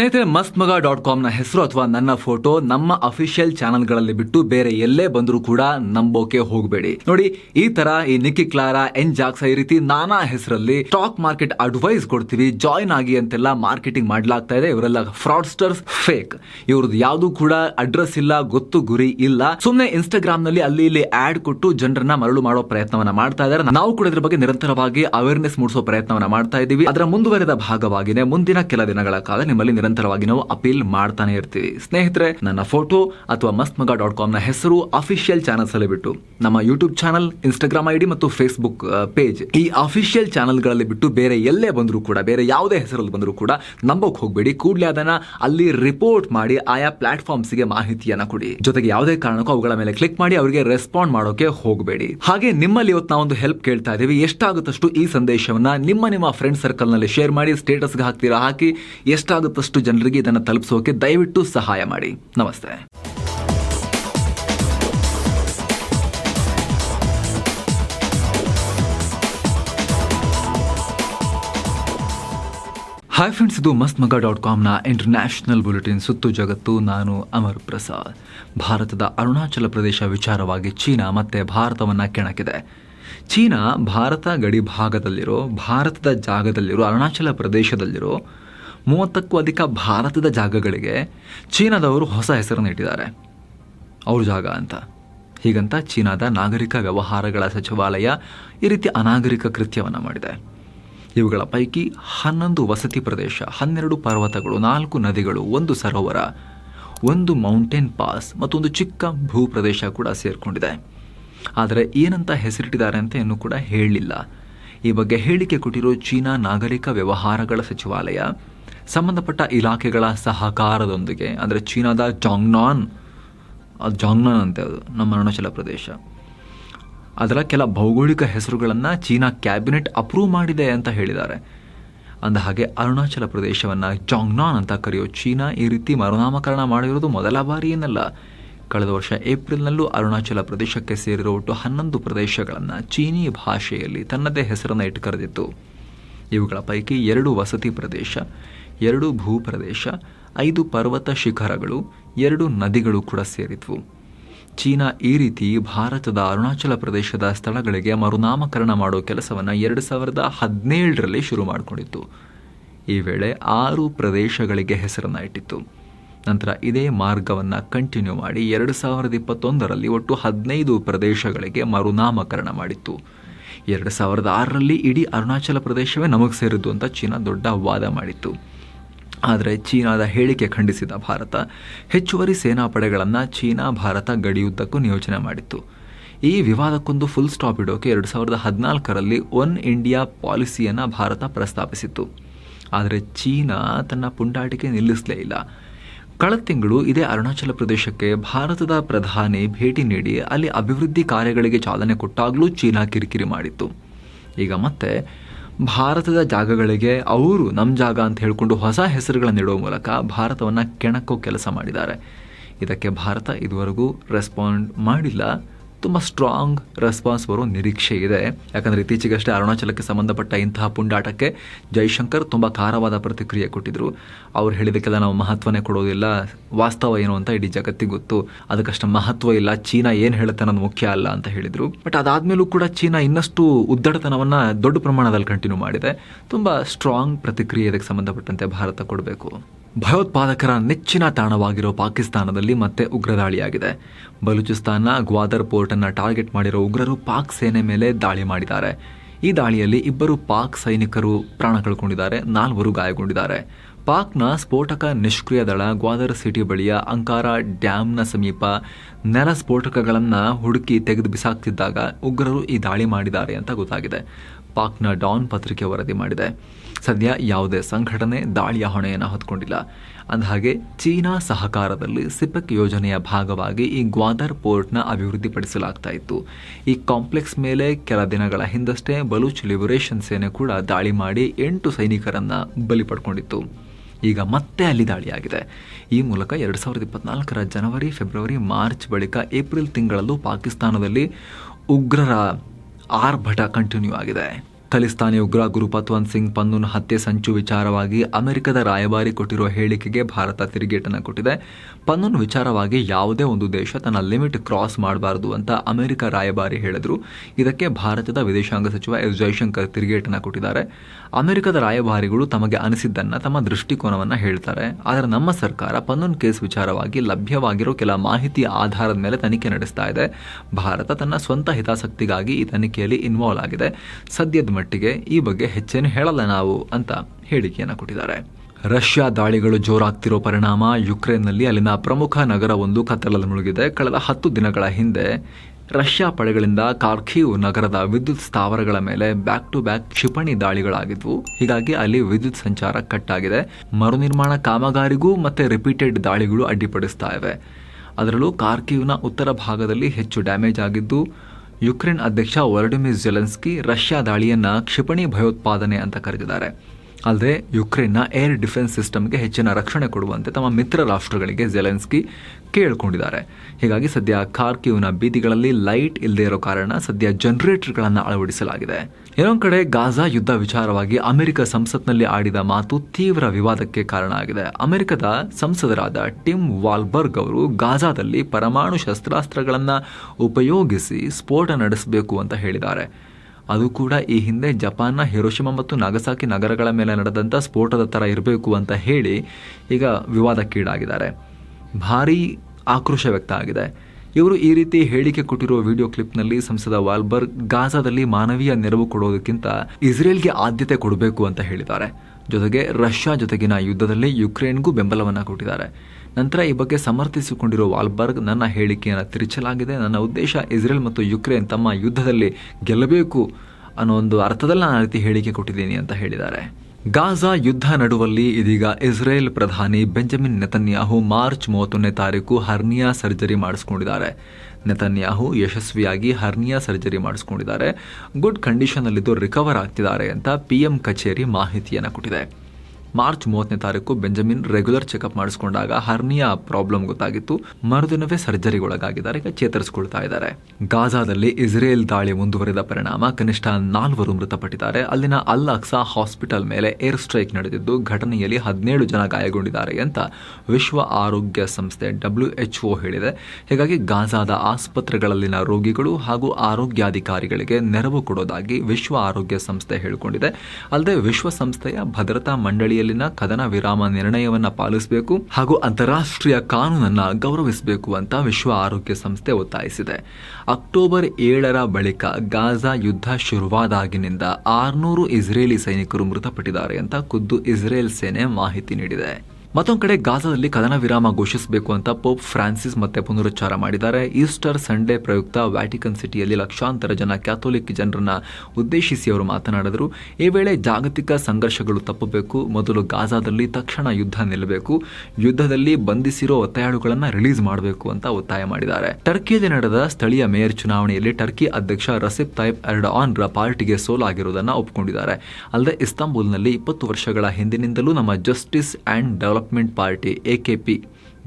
ಸ್ನೇಹಿತರೆ ಮಸ್ತ್ ಮಗ ಡಾಟ್ ಕಾಮ್ನ ಹೆಸರು ಅಥವಾ ನನ್ನ ಫೋಟೋ ನಮ್ಮ ಅಫಿಷಿಯಲ್ ಚಾನಲ್ಗಳಲ್ಲಿ ಬಿಟ್ಟು ಬೇರೆ ಎಲ್ಲೇ ಬಂದರೂ ಕೂಡ ನಂಬೋಕೆ ಹೋಗಬೇಡಿ. ನೋಡಿ, ಈ ತರ ಈ ನಿಕ್ಕಿ ಕ್ಲಾರಾ ಎನ್ ಜಾಕ್ಸ ಈ ರೀತಿ ನಾನಾ ಹೆಸರಲ್ಲಿ ಸ್ಟಾಕ್ ಮಾರ್ಕೆಟ್ ಅಡ್ವೈಸ್ ಕೊಡ್ತೀವಿ ಜಾಯಿನ್ ಆಗಿ ಅಂತೆಲ್ಲ ಮಾರ್ಕೆಟಿಂಗ್ ಮಾಡ್ಲಾಗ್ತಾ ಇದೆ. ಇವರೆಲ್ಲ ಫ್ರಾಡ್ಸ್ಟರ್ಸ್ ಫೇಕ್ ಇವ್ರದ್ದು ಯಾವುದು ಕೂಡ ಅಡ್ರೆಸ್ ಇಲ್ಲ, ಗೊತ್ತು ಗುರಿ ಇಲ್ಲ. ಸುಮ್ಮನೆ ಇನ್ಸ್ಟಾಗ್ರಾಮ್ನಲ್ಲಿ ಅಲ್ಲಿ ಇಲ್ಲಿ ಆಡ್ ಕೊಟ್ಟು ಜನರನ್ನ ಮರಳು ಮಾಡೋ ಪ್ರಯತ್ನವನ್ನ ಮಾಡ್ತಾ ಇದ್ದಾರೆ. ನಾವು ಕೂಡ ಇದ್ರ ಬಗ್ಗೆ ನಿರಂತರವಾಗಿ ಅವೇರ್ನೆಸ್ ಮೂಡಿಸೋ ಪ್ರಯತ್ನವನ್ನ ಮಾಡ್ತಾ ಇದೀವಿ ಅದರ ಮುಂದುವರೆದ ಭಾಗವಾಗಿನೇ ಮುಂದಿನ ಕೆಲ ದಿನಗಳ ಕಾಲ ನಿಮ್ಮಲ್ಲಿ ನಿರಂತರವಾಗಿ ನಾವು ಅಪೀಲ್ ಮಾಡ್ತಾನೆ ಇರ್ತೀವಿ. ಸ್ನೇಹಿತರೆ, ನನ್ನ ಫೋಟೋ ಅಥವಾ ಮಸ್ತ್ ಮಗ ಡಾಟ್ ಕಾಮ್ನ ಹೆಸರು ಅಫಿಷಿಯಲ್ ಚಾನಲ್ಸ್ ಅಲ್ಲಿ ಬಿಟ್ಟು, ನಮ್ಮ ಯೂಟ್ಯೂಬ್ ಚಾನಲ್, ಇನ್ಸ್ಟಾಗ್ರಾಮ್ ಐಡಿ ಮತ್ತು ಫೇಸ್ಬುಕ್ ಪೇಜ್ ಈ ಅಫಿಷಿಯಲ್ ಚಾನಲ್ಗಳಲ್ಲಿ ಬಿಟ್ಟು ಬೇರೆ ಎಲ್ಲೇ ಬಂದರೂ ಕೂಡ, ಬೇರೆ ಯಾವುದೇ ಹೆಸರಲ್ಲಿ ಬಂದರೂ ಕೂಡ ನಂಬೋಕ್ ಹೋಗಬೇಡಿ. ಕೂಡಲೇ ಅದನ್ನ ಅಲ್ಲಿ ರಿಪೋರ್ಟ್ ಮಾಡಿ, ಆಯಾ ಪ್ಲಾಟ್ಫಾರ್ಮ್ಸ್ಗೆ ಮಾಹಿತಿಯನ್ನ ಕೊಡಿ. ಜೊತೆಗೆ ಯಾವುದೇ ಕಾರಣಕ್ಕೂ ಅವುಗಳ ಮೇಲೆ ಕ್ಲಿಕ್ ಮಾಡಿ, ಅವರಿಗೆ ರೆಸ್ಪಾಂಡ್ ಮಾಡೋಕೆ ಹೋಗಬೇಡಿ. ಹಾಗೆ ನಿಮ್ಮಲ್ಲಿ ಇವತ್ತು ನಾವೊಂದು ಹೆಲ್ಪ್ ಕೇಳ್ತಾ ಇದ್ದೀವಿ. ಎಷ್ಟಾಗುತ್ತಷ್ಟು ಈ ಸಂದೇಶವನ್ನ ನಿಮ್ಮ ನಿಮ್ಮ ಫ್ರೆಂಡ್ ಸರ್ಕಲ್ನಲ್ಲಿ ಶೇರ್ ಮಾಡಿ, ಸ್ಟೇಟಸ್ಗೆ ಹಾಕ್ತೀರಾ, ಹಾಕಿ ಎಷ್ಟಾಗುತ್ತಷ್ಟು ಜನರಿಗೆ ಇದನ್ನು ತಲುಪಿಸೋಕೆ ದಯವಿಟ್ಟು ಸಹಾಯ ಮಾಡಿ. ನಮಸ್ತೆ. ಹಾಯ್ ಫ್ರೆಂಡ್ಸ್ ಇದು ಮಸ್ತ್ ಮಗ ಡಾಟ್ ಕಾಮ್ನ ಇಂಟರ್ನ್ಯಾಷನಲ್ ಬುಲೆಟಿನ್ ಸುತ್ತು ಜಗತ್ತು. ನಾನು ಅಮರ್ ಪ್ರಸಾದ್. ಭಾರತದ ಅರುಣಾಚಲ ಪ್ರದೇಶ ವಿಚಾರವಾಗಿ ಚೀನಾ ಮತ್ತೆ ಭಾರತವನ್ನು ಕೆಣಕಿದೆ. ಚೀನಾ ಭಾರತ ಗಡಿ ಭಾಗದಲ್ಲಿರೋ ಭಾರತದ ಜಾಗದಲ್ಲಿರೋ, ಅರುಣಾಚಲ ಪ್ರದೇಶದಲ್ಲಿರೋ ಮೂವತ್ತಕ್ಕೂ ಅಧಿಕ ಭಾರತದ ಜಾಗಗಳಿಗೆ ಚೀನಾದವರು ಹೊಸ ಹೆಸರನ್ನು ಇಟ್ಟಿದ್ದಾರೆ. ಅವ್ರ ಜಾಗ ಅಂತ. ಹೀಗಂತ ಚೀನಾದ ನಾಗರಿಕ ವ್ಯವಹಾರಗಳ ಸಚಿವಾಲಯ ಈ ರೀತಿ ಅನಾಗರಿಕ ಕೃತ್ಯವನ್ನು ಮಾಡಿದೆ. ಇವುಗಳ ಪೈಕಿ ಹನ್ನೊಂದು ವಸತಿ ಪ್ರದೇಶ, ಹನ್ನೆರಡು ಪರ್ವತಗಳು, ನಾಲ್ಕು ನದಿಗಳು, ಒಂದು ಸರೋವರ, ಒಂದು ಮೌಂಟೇನ್ ಪಾಸ್ ಮತ್ತೊಂದು ಚಿಕ್ಕ ಭೂ ಪ್ರದೇಶ ಕೂಡ ಸೇರಿಕೊಂಡಿದೆ. ಆದರೆ ಏನಂತ ಹೆಸರಿಟ್ಟಿದ್ದಾರೆ ಅಂತ ಇನ್ನೂ ಕೂಡ ಹೇಳಲಿಲ್ಲ ಈ ಬಗ್ಗೆ ಹೇಳಿಕೆ ಕೊಟ್ಟಿರೋ ಚೀನಾ ನಾಗರಿಕ ವ್ಯವಹಾರಗಳ ಸಚಿವಾಲಯ ಸಂಬಂಧಪಟ್ಟ ಇಲಾಖೆಗಳ ಸಹಕಾರದೊಂದಿಗೆ, ಅಂದರೆ ಚೀನಾದ ಜಾಂಗ್ನಾನ್ ಅದು ಜಾಂಗ್ನಾನ್ ಅಂತೆ ಅದು, ನಮ್ಮ ಅರುಣಾಚಲ ಪ್ರದೇಶ. ಅದರ ಕೆಲ ಭೌಗೋಳಿಕ ಹೆಸರುಗಳನ್ನು ಚೀನಾ ಕ್ಯಾಬಿನೆಟ್ ಅಪ್ರೂವ್ ಮಾಡಿದೆ ಅಂತ ಹೇಳಿದ್ದಾರೆ. ಅಂದ ಹಾಗೆ ಅರುಣಾಚಲ ಪ್ರದೇಶವನ್ನು ಜಾಂಗ್ನಾನ್ ಅಂತ ಕರೆಯೋ ಚೀನಾ ಈ ರೀತಿ ಮರುನಾಮಕರಣ ಮಾಡಿರೋದು ಮೊದಲ ಬಾರಿ ಏನಲ್ಲ. ಕಳೆದ ವರ್ಷ ಏಪ್ರಿಲ್ನಲ್ಲೂ ಅರುಣಾಚಲ ಪ್ರದೇಶಕ್ಕೆ ಸೇರಿರೋ ಒಟ್ಟು ಹನ್ನೊಂದು ಪ್ರದೇಶಗಳನ್ನು ಚೀನೀ ಭಾಷೆಯಲ್ಲಿ ತನ್ನದೇ ಹೆಸರನ್ನು ಇಟ್ಟು ಕರೆದಿತ್ತು. ಇವುಗಳ ಪೈಕಿ ಎರಡು ವಸತಿ ಪ್ರದೇಶ ಎರಡು ಭೂಪ್ರದೇಶ, ಐದು ಪರ್ವತ ಶಿಖರಗಳು, ಎರಡು ನದಿಗಳು ಕೂಡ ಸೇರಿದ್ವು. ಚೀನಾ ಈ ರೀತಿ ಭಾರತದ ಅರುಣಾಚಲ ಪ್ರದೇಶದ ಸ್ಥಳಗಳಿಗೆ ಮರುನಾಮಕರಣ ಮಾಡೋ ಕೆಲಸವನ್ನು ಎರಡು ಸಾವಿರದ ಹದಿನೇಳರಲ್ಲಿ ಶುರು ಮಾಡಿಕೊಂಡಿತ್ತು. ಈ ವೇಳೆ ಆರು ಪ್ರದೇಶಗಳಿಗೆ ಹೆಸರನ್ನು ಇಟ್ಟಿತ್ತು. ನಂತರ ಇದೇ ಮಾರ್ಗವನ್ನು ಕಂಟಿನ್ಯೂ ಮಾಡಿ ಎರಡು ಸಾವಿರದ ಇಪ್ಪತ್ತೊಂದರಲ್ಲಿ ಒಟ್ಟು ಹದಿನೈದು ಪ್ರದೇಶಗಳಿಗೆ ಮರುನಾಮಕರಣ ಮಾಡಿತ್ತು. ಎರಡು ಸಾವಿರದ ಆರರಲ್ಲಿ ಇಡೀ ಅರುಣಾಚಲ ಪ್ರದೇಶವೇ ನಮಗೆ ಸೇರಿದ್ದು ಅಂತ ಚೀನಾ ದೊಡ್ಡ ವಾದ ಮಾಡಿತ್ತು. ಆದರೆ ಚೀನಾದ ಹೇಳಿಕೆ ಖಂಡಿಸಿದ ಭಾರತ, ಹೆಚ್ಚುವರಿ ಸೇನಾಪಡೆಗಳನ್ನು ಚೀನಾ ಭಾರತ ಗಡಿಯುದ್ದಕ್ಕೂ ನಿಯೋಜನೆ ಮಾಡಿತ್ತು. ಈ ವಿವಾದಕ್ಕೊಂದು ಫುಲ್ ಸ್ಟಾಪ್ ಇಡೋಕೆ ಎರಡು ಸಾವಿರದ ಹದಿನಾಲ್ಕರಲ್ಲಿ ಒನ್ ಇಂಡಿಯಾ ಪಾಲಿಸಿಯನ್ನು ಭಾರತ ಪ್ರಸ್ತಾಪಿಸಿತ್ತು. ಆದರೆ ಚೀನಾ ತನ್ನ ಪುಂಡಾಟಿಕೆ ನಿಲ್ಲಿಸಲೇ ಇಲ್ಲ. ಕಳೆದ ತಿಂಗಳು ಇದೇ ಅರುಣಾಚಲ ಪ್ರದೇಶಕ್ಕೆ ಭಾರತದ ಪ್ರಧಾನಿ ಭೇಟಿ ನೀಡಿ ಅಲ್ಲಿ ಅಭಿವೃದ್ಧಿ ಕಾರ್ಯಗಳಿಗೆ ಚಾಲನೆ ಕೊಟ್ಟಾಗಲೂ ಚೀನಾ ಕಿರಿಕಿರಿ ಮಾಡಿತ್ತು. ಈಗ ಮತ್ತೆ ಭಾರತದ ಜಾಗಗಳಿಗೆ ಅವರು ನಮ್ಮ ಜಾಗ ಅಂತ ಹೇಳಿಕೊಂಡು ಹೊಸ ಹೆಸರುಗಳನ್ನು ನೀಡುವ ಮೂಲಕ ಭಾರತವನ್ನು ಕೆಣಕೋ ಕೆಲಸ ಮಾಡಿದ್ದಾರೆ. ಇದಕ್ಕೆ ಭಾರತ ಇದುವರೆಗೂ ರೆಸ್ಪಾಂಡ್ ಮಾಡಿಲ್ಲ. ತುಂಬ ಸ್ಟ್ರಾಂಗ್ ರೆಸ್ಪಾನ್ಸ್ ಬರೋ ನಿರೀಕ್ಷೆ ಇದೆ. ಯಾಕಂದರೆ ಇತ್ತೀಚೆಗಷ್ಟೇ ಅರುಣಾಚಲಕ್ಕೆ ಸಂಬಂಧಪಟ್ಟ ಇಂತಹ ಪುಂಡಾಟಕ್ಕೆ ಜೈಶಂಕರ್ ತುಂಬ ಖಾರವಾದ ಪ್ರತಿಕ್ರಿಯೆ ಕೊಟ್ಟಿದ್ರು. ಅವ್ರು ಹೇಳಿದಕ್ಕೆಲ್ಲ ನಾವು ಮಹತ್ವನೇ ಕೊಡೋದಿಲ್ಲ. ವಾಸ್ತವ ಏನು ಅಂತ ಇಡೀ ಜಗತ್ತಿಗೆ ಗೊತ್ತು. ಅದಕ್ಕಷ್ಟು ಮಹತ್ವ ಇಲ್ಲ. ಚೀನಾ ಏನು ಹೇಳುತ್ತೆ ಅನ್ನೋದು ಮುಖ್ಯ ಅಲ್ಲ ಅಂತ ಹೇಳಿದರು. ಬಟ್ ಅದಾದಮೇಲೂ ಕೂಡ ಚೀನಾ ಇನ್ನಷ್ಟು ಉದ್ದಡತನವನ್ನು ದೊಡ್ಡ ಪ್ರಮಾಣದಲ್ಲಿ ಕಂಟಿನ್ಯೂ ಮಾಡಿದೆ. ತುಂಬ ಸ್ಟ್ರಾಂಗ್ ಪ್ರತಿಕ್ರಿಯೆ ಇದಕ್ಕೆ ಸಂಬಂಧಪಟ್ಟಂತೆ ಭಾರತ ಕೊಡಬೇಕು. ಭಯೋತ್ಪಾದಕರ ನೆಚ್ಚಿನ ತಾಣವಾಗಿರೋ ಪಾಕಿಸ್ತಾನದಲ್ಲಿ ಮತ್ತೆ ಉಗ್ರ ದಾಳಿಯಾಗಿದೆ ಬಲೂಚಿಸ್ತಾನ ಗ್ವಾದರ್ ಪೋರ್ಟನ್ನು ಟಾರ್ಗೆಟ್ ಮಾಡಿರೋ ಉಗ್ರರು ಪಾಕ್ ಸೇನೆ ಮೇಲೆ ದಾಳಿ ಮಾಡಿದ್ದಾರೆ. ಈ ದಾಳಿಯಲ್ಲಿ ಇಬ್ಬರು ಪಾಕ್ ಸೈನಿಕರು ಪ್ರಾಣ ಕಳ್ಕೊಂಡಿದ್ದಾರೆ, ನಾಲ್ವರು ಗಾಯಗೊಂಡಿದ್ದಾರೆ. ಪಾಕ್ನ ಸ್ಫೋಟಕ ನಿಷ್ಕ್ರಿಯ ದಳ ಗ್ವಾದರ್ ಸಿಟಿ ಬಳಿಯ ಅಂಕಾರ ಡ್ಯಾಮ್ನ ಸಮೀಪ ನೆಲ ಸ್ಫೋಟಕಗಳನ್ನು ಹುಡುಕಿ ತೆಗೆದು ಬಿಸಾಕ್ತಿದ್ದಾಗ ಉಗ್ರರು ಈ ದಾಳಿ ಮಾಡಿದ್ದಾರೆ ಅಂತ ಗೊತ್ತಾಗಿದೆ. ಪಾಕ್ನ ಡಾನ್ ಪತ್ರಿಕೆ ವರದಿ ಮಾಡಿದೆ. ಸದ್ಯ ಯಾವುದೇ ಸಂಘಟನೆ ದಾಳಿಯ ಹೊಣೆಯನ್ನು ಹೊತ್ಕೊಂಡಿಲ್ಲ. ಅಂದಹಾಗೆ ಚೀನಾ ಸಹಕಾರದಲ್ಲಿ ಸಿಪೆಕ್ ಯೋಜನೆಯ ಭಾಗವಾಗಿ ಈ ಗ್ವಾದರ್ ಪೋರ್ಟ್ನ ಅಭಿವೃದ್ಧಿಪಡಿಸಲಾಗ್ತಾ ಇತ್ತು. ಈ ಕಾಂಪ್ಲೆಕ್ಸ್ ಮೇಲೆ ಕೆಲ ದಿನಗಳ ಹಿಂದಷ್ಟೇ ಬಲೂಚ್ ಲಿಬರೇಷನ್ ಸೇನೆ ಕೂಡ ದಾಳಿ ಮಾಡಿ ಎಂಟು ಸೈನಿಕರನ್ನು ಬಲಿ ಪಡ್ಕೊಂಡಿತ್ತು. ಈಗ ಮತ್ತೆ ಅಲ್ಲಿ ದಾಳಿಯಾಗಿದೆ. ಈ ಮೂಲಕ ಎರಡು ಸಾವಿರದ ಇಪ್ಪತ್ನಾಲ್ಕರ ಜನವರಿ, ಫೆಬ್ರವರಿ, ಮಾರ್ಚ್ ಬಳಿಕ ಏಪ್ರಿಲ್ ತಿಂಗಳಲ್ಲೂ ಪಾಕಿಸ್ತಾನದಲ್ಲಿ ಉಗ್ರರ ಆರ್ಭಟ ಕಂಟಿನ್ಯೂ ಆಗಿದೆ. ಖಲಿಸ್ತಾನಿ ಉಗ್ರ ಗುರುಪತ್ವಂತ್ ಸಿಂಗ್ ಪನ್ನೂನ್ ಹತ್ಯೆ ಸಂಚು ವಿಚಾರವಾಗಿ ಅಮೆರಿಕದ ರಾಯಭಾರಿ ಕೊಟ್ಟಿರುವ ಹೇಳಿಕೆಗೆ ಭಾರತ ತಿರುಗೇಟನ್ನು ಕೊಟ್ಟಿದೆ. ಪನ್ನೂನ್ ವಿಚಾರವಾಗಿ ಯಾವುದೇ ಒಂದು ದೇಶ ತನ್ನ ಲಿಮಿಟ್ ಕ್ರಾಸ್ ಮಾಡಬಾರದು ಅಂತ ಅಮೆರಿಕ ರಾಯಭಾರಿ ಹೇಳಿದ್ರು. ಇದಕ್ಕೆ ಭಾರತದ ವಿದೇಶಾಂಗ ಸಚಿವ ಎಸ್ ಜೈಶಂಕರ್ ತಿರುಗೇಟನ್ನು ಕೊಟ್ಟಿದ್ದಾರೆ. ಅಮೆರಿಕದ ರಾಯಭಾರಿಗಳು ತಮಗೆ ಅನಿಸಿದ್ದನ್ನು ತಮ್ಮ ದೃಷ್ಟಿಕೋನವನ್ನ ಹೇಳ್ತಾರೆ. ಆದರೆ ನಮ್ಮ ಸರ್ಕಾರ ಪನ್ನೂನ್ ಕೇಸ್ ವಿಚಾರವಾಗಿ ಲಭ್ಯವಾಗಿರೋ ಕೆಲ ಮಾಹಿತಿ ಆಧಾರದ ಮೇಲೆ ತನಿಖೆ ನಡೆಸ್ತಾ ಇದೆ. ಭಾರತ ತನ್ನ ಸ್ವಂತ ಹಿತಾಸಕ್ತಿಗಾಗಿ ಈ ತನಿಖೆಯಲ್ಲಿ ಇನ್ವಾಲ್ವ್ ಆಗಿದೆ. ಸದ್ಯದ ಮಟ್ಟಿಗೆ ಈ ಬಗ್ಗೆ ಹೆಚ್ಚೇನು ಹೇಳಲ್ಲ ನಾವು ಅಂತ ಹೇಳಿಕೆಯನ್ನು ಕೊಟ್ಟಿದ್ದಾರೆ. ರಷ್ಯಾ ದಾಳಿಗಳು ಜೋರಾಗ್ತಿರೋ ಪರಿಣಾಮ ಯುಕ್ರೇನ್ನಲ್ಲಿ ಅಲ್ಲಿನ ಪ್ರಮುಖ ನಗರವೊಂದು ಕತ್ತಲಲ್ಲಿ ಮುಳುಗಿದೆ. ಕಳೆದ ಹತ್ತು ದಿನಗಳ ಹಿಂದೆ ರಷ್ಯಾ ಪಡೆಗಳಿಂದ ಕಾರ್ಖೀವ್ ನಗರದ ವಿದ್ಯುತ್ ಸ್ಥಾವರಗಳ ಮೇಲೆ ಬ್ಯಾಕ್ ಟು ಬ್ಯಾಕ್ ಕ್ಷಿಪಣಿ ದಾಳಿಗಳಾಗಿದ್ವು. ಹೀಗಾಗಿ ಅಲ್ಲಿ ವಿದ್ಯುತ್ ಸಂಚಾರ ಕಟ್ ಆಗಿದೆ ಮರುನಿರ್ಮಾಣ ಕಾಮಗಾರಿಗೂ ಮತ್ತೆ ರಿಪೀಟೆಡ್ ದಾಳಿಗಳು ಅಡ್ಡಿಪಡಿಸ್ತಾ ಇವೆ. ಅದರಲ್ಲೂ ಕಾರ್ಕಿವ್ನ ಉತ್ತರ ಭಾಗದಲ್ಲಿ ಹೆಚ್ಚು ಡ್ಯಾಮೇಜ್ ಆಗಿದ್ದು ಯುಕ್ರೇನ್ ಅಧ್ಯಕ್ಷ ವಲಡಿಮಿರ್ ಜೆಲೆನ್ಸ್ಕಿ ರಷ್ಯಾ ದಾಳಿಯನ್ನ ಕ್ಷಿಪಣಿ ಭಯೋತ್ಪಾದನೆ ಅಂತ ಕರೆದಿದ್ದಾರೆ. ಅಲ್ಲದೆ ಯುಕ್ರೇನ್ನ ಏರ್ ಡಿಫೆನ್ಸ್ ಸಿಸ್ಟಮ್ಗೆ ಹೆಚ್ಚಿನ ರಕ್ಷಣೆ ಕೊಡುವಂತೆ ತಮ್ಮ ಮಿತ್ರ ರಾಷ್ಟ್ರಗಳಿಗೆ ಜೆಲೆನ್ಸ್ಕಿ ಕೇಳಿಕೊಂಡಿದ್ದಾರೆ. ಹೀಗಾಗಿ ಸದ್ಯ ಕಾರ್ಕಿವ್ನ ಬೀದಿಗಳಲ್ಲಿ ಲೈಟ್ ಇಲ್ಲದೇ ಇರೋ ಕಾರಣ ಸದ್ಯ ಜನರೇಟರ್ಗಳನ್ನು ಅಳವಡಿಸಲಾಗಿದೆ. ಇನ್ನೊಂದು ಕಡೆ ಗಾಜಾ ಯುದ್ಧ ವಿಚಾರವಾಗಿ ಅಮೆರಿಕ ಸಂಸತ್ನಲ್ಲಿ ಆಡಿದ ಮಾತು ತೀವ್ರ ವಿವಾದಕ್ಕೆ ಕಾರಣ ಆಗಿದೆ. ಅಮೆರಿಕದ ಸಂಸದರಾದ ಟಿಮ್ ವಾಲ್ಬರ್ಗ್ ಅವರು ಗಾಜಾದಲ್ಲಿ ಪರಮಾಣು ಶಸ್ತ್ರಾಸ್ತ್ರಗಳನ್ನು ಉಪಯೋಗಿಸಿ ಸ್ಫೋಟ ನಡೆಸಬೇಕು ಅಂತ ಹೇಳಿದ್ದಾರೆ. ಅದು ಕೂಡ ಈ ಹಿಂದೆ ಜಪಾನ್ನ ಹಿರೋಶಿಮಾ ಮತ್ತು ನಾಗಸಾಕಿ ನಗರಗಳ ಮೇಲೆ ನಡೆದಂಥ ಸ್ಫೋಟದ ಥರ ಇರಬೇಕು ಅಂತ ಹೇಳಿ ಈಗ ವಿವಾದಕ್ಕೀಡಾಗಿದ್ದಾರೆ ಭಾರೀ ಆಕ್ರೋಶ ವ್ಯಕ್ತ ಆಗಿದೆ. ಇವರು ಈ ರೀತಿ ಹೇಳಿಕೆ ಕೊಟ್ಟಿರುವ ವಿಡಿಯೋ ಕ್ಲಿಪ್ನಲ್ಲಿ ಸಂಸದ ವಾಲ್ಬರ್ಗ್ ಗಾಜಾದಲ್ಲಿ ಮಾನವೀಯ ನೆರವು ಕೊಡೋದಕ್ಕಿಂತ ಇಸ್ರೇಲ್ಗೆ ಆದ್ಯತೆ ಕೊಡಬೇಕು ಅಂತ ಹೇಳಿದ್ದಾರೆ. ಜೊತೆಗೆ ರಷ್ಯಾ ಜೊತೆಗಿನ ಯುದ್ಧದಲ್ಲಿ ಯುಕ್ರೇನ್ಗೂ ಬೆಂಬಲವನ್ನು ಕೊಟ್ಟಿದ್ದಾರೆ. ನಂತರ ಈ ಬಗ್ಗೆ ಸಮರ್ಥಿಸಿಕೊಂಡಿರುವ ವಾಲ್ಬರ್ಗ್, ನನ್ನ ಹೇಳಿಕೆಯನ್ನು ತಿರುಚಲಾಗಿದೆ. ನನ್ನ ಉದ್ದೇಶ ಇಸ್ರೇಲ್ ಮತ್ತು ಯುಕ್ರೇನ್ ತಮ್ಮ ಯುದ್ಧದಲ್ಲಿ ಗೆಲ್ಲಬೇಕು ಅನ್ನೋ ಒಂದು ಅರ್ಥದಲ್ಲಿ ನಾನು ರೀತಿ ಹೇಳಿಕೆ ಕೊಟ್ಟಿದ್ದೀನಿ ಅಂತ ಹೇಳಿದ್ದಾರೆ. ಗಾಜಾ ಯುದ್ಧ ನಡುವಲ್ಲಿ ಇದೀಗ ಇಸ್ರೇಲ್ ಪ್ರಧಾನಿ ಬೆಂಜಮಿನ್ ನೆತನ್ಯಾಹು ಮಾರ್ಚ್ ಮೂವತ್ತೊಂದನೇ ತಾರೀಕು ಹರ್ನಿಯಾ ಸರ್ಜರಿ ಮಾಡಿಸ್ಕೊಂಡಿದ್ದಾರೆ. ನೆತನ್ಯಾಹು ಯಶಸ್ವಿಯಾಗಿ ಹರ್ನಿಯಾ ಸರ್ಜರಿ ಮಾಡಿಸ್ಕೊಂಡಿದ್ದಾರೆ. ಗುಡ್ ಕಂಡೀಷನ್ನಲ್ಲಿದ್ದು ರಿಕವರ್ ಆಗ್ತಿದ್ದಾರೆ ಅಂತ ಪಿ ಎಂ ಕಚೇರಿ ಮಾಹಿತಿಯನ್ನು ಕೊಟ್ಟಿದೆ. ಮಾರ್ಚ್ ಮೂವತ್ತನೇ ತಾರೀಕು ಬೆಂಜಮಿನ್ ರೆಗ್ಯುಲರ್ ಚೆಕಪ್ ಮಾಡಿಸ್ಕೊಂಡಾಗ ಹರ್ನಿಯಾ ಪ್ರಾಬ್ಲಮ್ ಗೊತ್ತಾಗಿತ್ತು. ಮರುದಿನವೇ ಸರ್ಜರಿಗೊಳಗಾಗಿದ್ದಾರೆ ಈಗ ಚೇತರಿಸಿಕೊಳ್ತಾ ಇದ್ದಾರೆ. ಗಾಜಾದಲ್ಲಿ ಇಸ್ರೇಲ್ ದಾಳಿ ಮುಂದುವರಿದ ಪರಿಣಾಮ ಕನಿಷ್ಠ ನಾಲ್ವರು ಮೃತಪಟ್ಟಿದ್ದಾರೆ. ಅಲ್ಲಿನ ಅಲ್ ಅಕ್ಸಾ ಹಾಸ್ಪಿಟಲ್ ಮೇಲೆ ಏರ್ ಸ್ಟ್ರೈಕ್ ನಡೆದಿದ್ದು, ಘಟನೆಯಲ್ಲಿ ಹದಿನೇಳು ಜನ ಗಾಯಗೊಂಡಿದ್ದಾರೆ ಅಂತ ವಿಶ್ವ ಆರೋಗ್ಯ ಸಂಸ್ಥೆ ಡಬ್ಲ್ಯೂಎಚ್ಒ ಹೇಳಿದೆ. ಹೀಗಾಗಿ ಗಾಜಾದ ಆಸ್ಪತ್ರೆಗಳಲ್ಲಿನ ರೋಗಿಗಳು ಹಾಗೂ ಆರೋಗ್ಯಾಧಿಕಾರಿಗಳಿಗೆ ನೆರವು ಕೊಡೋದಾಗಿ ವಿಶ್ವ ಆರೋಗ್ಯ ಸಂಸ್ಥೆ ಹೇಳಿಕೊಂಡಿದೆ. ಅಲ್ಲದೆ ವಿಶ್ವಸಂಸ್ಥೆಯ ಭದ್ರತಾ ಮಂಡಳಿಯಲ್ಲಿನ ಕದನ ವಿರಾಮ ನಿರ್ಣಯವನ್ನ ಪಾಲಿಸಬೇಕು ಹಾಗೂ ಅಂತಾರಾಷ್ಟ್ರೀಯ ಕಾನೂನನ್ನ ಗೌರವಿಸಬೇಕು ಅಂತ ವಿಶ್ವ ಆರೋಗ್ಯ ಸಂಸ್ಥೆ ಒತ್ತಾಯಿಸಿದೆ. ಅಕ್ಟೋಬರ್ ಏಳರ ಬಳಿಕ ಗಾಜಾ ಯುದ್ಧ ಶುರುವಾದಾಗಿನಿಂದ ಆರ್ನೂರು ಇಸ್ರೇಲಿ ಸೈನಿಕರು ಮೃತಪಟ್ಟಿದ್ದಾರೆ ಅಂತ ಖುದ್ದು ಇಸ್ರೇಲ್ ಸೇನೆ ಮಾಹಿತಿ ನೀಡಿದೆ. ಮತ್ತೊಂದು ಕಡೆ ಗಾಜಾದಲ್ಲಿ ಕದನ ವಿರಾಮ ಘೋಷಿಸಬೇಕು ಅಂತ ಪೋಪ್ ಫ್ರಾನ್ಸಿಸ್ ಮತ್ತೆ ಪುನರುಚ್ಚಾರ ಮಾಡಿದ್ದಾರೆ. ಈಸ್ಟರ್ ಸಂಡೇ ಪ್ರಯುಕ್ತ ವ್ಯಾಟಿಕನ್ ಸಿಟಿಯಲ್ಲಿ ಲಕ್ಷಾಂತರ ಜನ ಕ್ಯಾಥೋಲಿಕ್ ಜನರನ್ನ ಉದ್ದೇಶಿಸಿ ಅವರು ಮಾತನಾಡಿದರು. ಈ ವೇಳೆ ಜಾಗತಿಕ ಸಂಘರ್ಷಗಳು ತಪ್ಪಬೇಕು. ಮೊದಲು ಗಾಜಾದಲ್ಲಿ ತಕ್ಷಣ ಯುದ್ಧ ನಿಲ್ಲಬೇಕು. ಯುದ್ಧದಲ್ಲಿ ಬಂಧಿಸಿರೋ ಒತ್ತಾಯಾಳುಗಳನ್ನು ರಿಲೀಸ್ ಮಾಡಬೇಕು ಅಂತ ಒತ್ತಾಯ ಮಾಡಿದ್ದಾರೆ. ಟರ್ಕಿಯಲ್ಲಿ ನಡೆದ ಸ್ಥಳೀಯ ಮೇಯರ್ ಚುನಾವಣೆಯಲ್ಲಿ ಟರ್ಕಿ ಅಧ್ಯಕ್ಷ ರಸಿಪ್ ತಾಯಿಪ್ ಎರ್ಡಾನ್ ರ ಪಾರ್ಟಿಗೆ ಸೋಲಾಗಿರುವುದನ್ನು ಒಪ್ಪಿಕೊಂಡಿದ್ದಾರೆ ಅಲ್ಲದೆ ಇಸ್ತಾಂಬುಲ್ನಲ್ಲಿ ಇಪ್ಪತ್ತು ವರ್ಷಗಳ ಹಿಂದಿನಿಂದಲೂ ನಮ್ಮ justice and development party A K P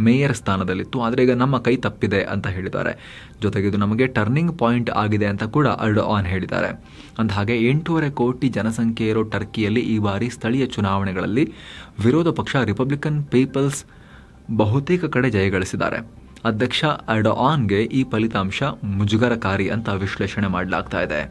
mayor ಸ್ಥಾನದಲ್ಲಿತ್ತು. ಆದರೆ ಈಗ ನಮ್ಮ ಕೈ ತಪ್ಪಿದೆ ಅಂತ ಹೇಳಿದ್ದಾರೆ. ಜೊತೆಗೆ ಇದು ನಮಗೆ ಟರ್ನಿಂಗ್ ಪಾಯಿಂಟ್ ಆಗಿದೆ ಅಂತ ಕೂಡ ಆನ್ ಹೇಳಿದ್ದಾರೆ. ಅಂದ ಹಾಗೆ ಎಂಟೂವರೆ ಕೋಟಿ ಜನಸಂಖ್ಯೆ ಇರೋ ಟರ್ಕಿಯಲ್ಲಿ ಈ ಬಾರಿ ಸ್ಥಳೀಯ ಚುನಾವಣೆಗಳಲ್ಲಿ ವಿರೋಧ ಪಕ್ಷ ರಿಪಬ್ಲಿಕನ್ ಪೀಪಲ್ಸ್ ಬಹುತೇಕ ಕಡೆ ಜಯಗಳಿಸಿದ್ದಾರೆ ಅಧ್ಯಕ್ಷ ಅರ್ಡಆನ್ಗೆ ಈ ಫಲಿತಾಂಶ ಮುಜುಗರಕಾರಿ ಅಂತ ವಿಶ್ಲೇಷಣೆ ಮಾಡಲಾಗ್ತಾ ಇದೆ.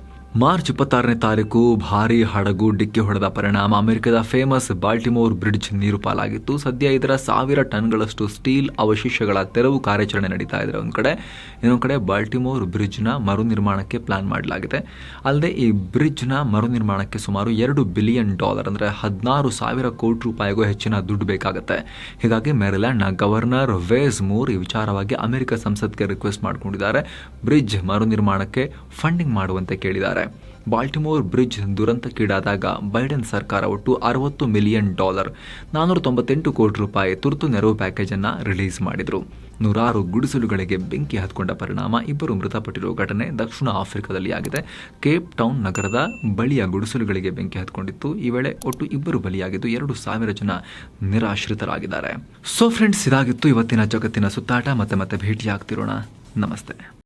ಮಾರ್ಚ್ ಇಪ್ಪತ್ತಾರನೇ ತಾರೀಕು ಭಾರಿ ಹಡಗು ಡಿಕ್ಕಿ ಹೊಡೆದ ಪರಿಣಾಮ. ಅಮೆರಿಕದ ಫೇಮಸ್ ಬಾಲ್ಟಿಮೋರ್ ಬ್ರಿಡ್ಜ್ ನೀರು ಪಾಲಾಗಿತ್ತು. ಸದ್ಯ ಇದರ ಸಾವಿರ ಟನ್ಗಳಷ್ಟು ಸ್ಟೀಲ್ ಅವಶೇಷಗಳ ತೆರವು ಕಾರ್ಯಾಚರಣೆ ನಡೀತಾ ಇದೆ. ಒಂದು ಕಡೆ, ಇನ್ನೊಂದು ಕಡೆ ಬಾಲ್ಟಿಮೋರ್ ಬ್ರಿಡ್ಜ್ನ ಮರು ನಿರ್ಮಾಣಕ್ಕೆ ಪ್ಲಾನ್ ಮಾಡಲಾಗಿದೆ. ಅಲ್ಲದೆ ಈ ಬ್ರಿಡ್ಜ್ನ ಮರು ನಿರ್ಮಾಣಕ್ಕೆ ಸುಮಾರು ಎರಡು ಬಿಲಿಯನ್ ಡಾಲರ್ ಅಂದರೆ ಹದಿನಾರು ಸಾವಿರ ಕೋಟಿ ರೂಪಾಯಿಗೂ ಹೆಚ್ಚಿನ ದುಡ್ಡು ಬೇಕಾಗುತ್ತೆ. ಹೀಗಾಗಿ ಮೆರಿಲ್ಯಾಂಡ್ನ ಗವರ್ನರ್ ವೇಸ್ ಮೂರ್ ಈ ವಿಚಾರವಾಗಿ ಅಮೆರಿಕ ಸಂಸತ್ಗೆ ರಿಕ್ವೆಸ್ಟ್ ಮಾಡಿಕೊಂಡಿದ್ದಾರೆ. ಬ್ರಿಡ್ಜ್ ಮರು ನಿರ್ಮಾಣಕ್ಕೆ ಫಂಡಿಂಗ್ ಮಾಡುವಂತೆ ಕೇಳಿದ್ದಾರೆ. ಬಾಲ್ಟಿಮೋರ್ ಬ್ರಿಡ್ಜ್ ದುರಂತಕ್ಕೀಡಾದಾಗ ಬೈಡನ್ ಸರ್ಕಾರ ಒಟ್ಟು ಅರವತ್ತು ಮಿಲಿಯನ್ ಡಾಲರ್ ನಾನ್ನೂರ ತೊಂಬತ್ತೆಂಟು ಕೋಟಿ ರೂಪಾಯಿ ತುರ್ತು ನೆರವು ಪ್ಯಾಕೇಜ್ ಅನ್ನ ರಿಲೀಸ್ ಮಾಡಿದ್ರು. ನೂರಾರು ಗುಡಿಸಲುಗಳಿಗೆ ಬೆಂಕಿ ಹತ್ಕೊಂಡ ಪರಿಣಾಮ ಇಬ್ಬರು ಮೃತಪಟ್ಟಿರುವ ಘಟನೆ ದಕ್ಷಿಣ ಆಫ್ರಿಕಾದಲ್ಲಿ ಆಗಿದೆ. ಕೇಪ್ ಟೌನ್ ನಗರದ ಬಳಿಯ ಗುಡಿಸಲುಗಳಿಗೆ ಬೆಂಕಿ ಹತ್ಕೊಂಡಿತ್ತು. ಈ ವೇಳೆ ಒಟ್ಟು ಇಬ್ಬರು ಬಲಿಯಾಗಿದ್ದು ಎರಡು ಸಾವಿರ ಜನ ನಿರಾಶ್ರಿತರಾಗಿದ್ದಾರೆ. ಸೊ ಫ್ರೆಂಡ್ಸ್ ಇದಾಗಿತ್ತು ಇವತ್ತಿನ ಜಗತ್ತಿನ ಸುತ್ತಾಟ. ಮತ್ತೆ ಮತ್ತೆ ಭೇಟಿಯಾಗ್ತಿರೋಣ. ನಮಸ್ತೆ.